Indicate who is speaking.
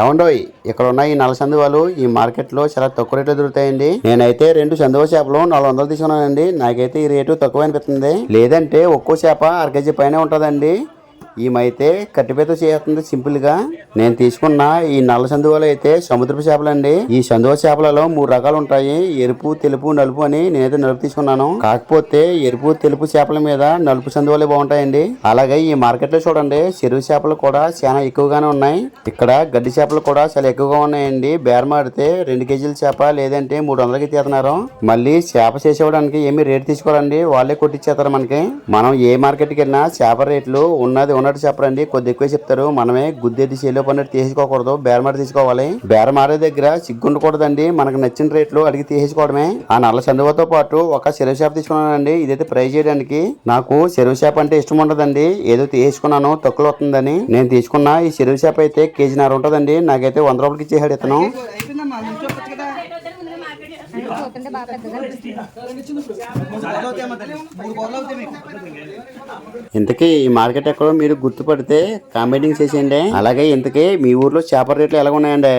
Speaker 1: ఏమండోయ్ ఇక్కడ ఉన్న ఈ నల్ల సందువాలు. ఈ మార్కెట్లో చాలా తక్కువ రేట్లో దొరుకుతాయండి. నేనైతే రెండు సందువ చేపలు నాలుగు వందలు తీసుకున్నానండి. నాకైతే ఈ రేటు తక్కువ అనిపిస్తుంది. లేదంటే ఒక్కో చేప అర కేజీ పైన ఉంటుందండి. ఈమైతే కట్టిపేత చేస్తుంది సింపుల్గా నేను తీసుకున్న ఈ నల్ల సందువలు అయితే సముద్రపు చేపలండి. ఈ సందువ చేపలలో మూడు రకాలు ఉంటాయి ఎరుపు తెలుపు నలుపు అని నేనైతే నలుపు తీసుకున్నాను. కాకపోతే ఎరుపు తెలుపు చేపల మీద నలుపు సందువలే బాగుంటాయండి. అలాగే ఈ మార్కెట్లో చూడండి చెరువు చేపలు కూడా చాలా ఎక్కువగానే ఉన్నాయి. ఇక్కడ గడ్డి చేపలు కూడా చాలా ఎక్కువగా ఉన్నాయండి. బేరమాడితే రెండు కేజీల చేప లేదంటే మూడు వందలకి తీస్తున్నారు. మళ్ళీ చేప చేసేవడానికి ఏమి రేటు తీసుకోరండి వాళ్ళే కొట్టిచ్చేస్తారు మనకి. మనం ఏ మార్కెట్కి వెళ్ళినా చేప రేట్లు ఉన్నది ఉన్నట్టు చెప్పరండి. కొద్ది ఎక్కువ చెప్తారు. మనమే గుద్దెది చేలో పన్నట్టు తీసుకోకూడదు బేరమాడ తీసుకోవాలి. బేరమాడే దగ్గర సిగ్గుండకూడదండి. మనకు నచ్చిన రేట్లు అడిగి తీసుకోవడమే ఆ నల్ల చందువతో పాటు ఒక చెరువు చేప తీసుకున్నానండి. ఇదైతే ఫ్రై చేయడానికి. నాకు చెరువు చేప అంటే ఇష్టం ఉండదండి. ఏదో తీసుకున్నాను తక్కువ వస్తుందని నేను తీసుకున్న ఈ చెరువు చేప అయితే కేజీన్నర ఉంటుందండి. నాకైతే వంద రూపాయలకి ఇచ్చేసాడు ఇతను. ఇంతకీ ఈ మార్కెట్ ఎక్కడో మీరు గుర్తుపడితే కామెంటింగ్ చేసేయండి. అలాగే ఇంతకీ మీ ఊర్లో చేపల రేట్లు ఎలా ఉన్నాయండి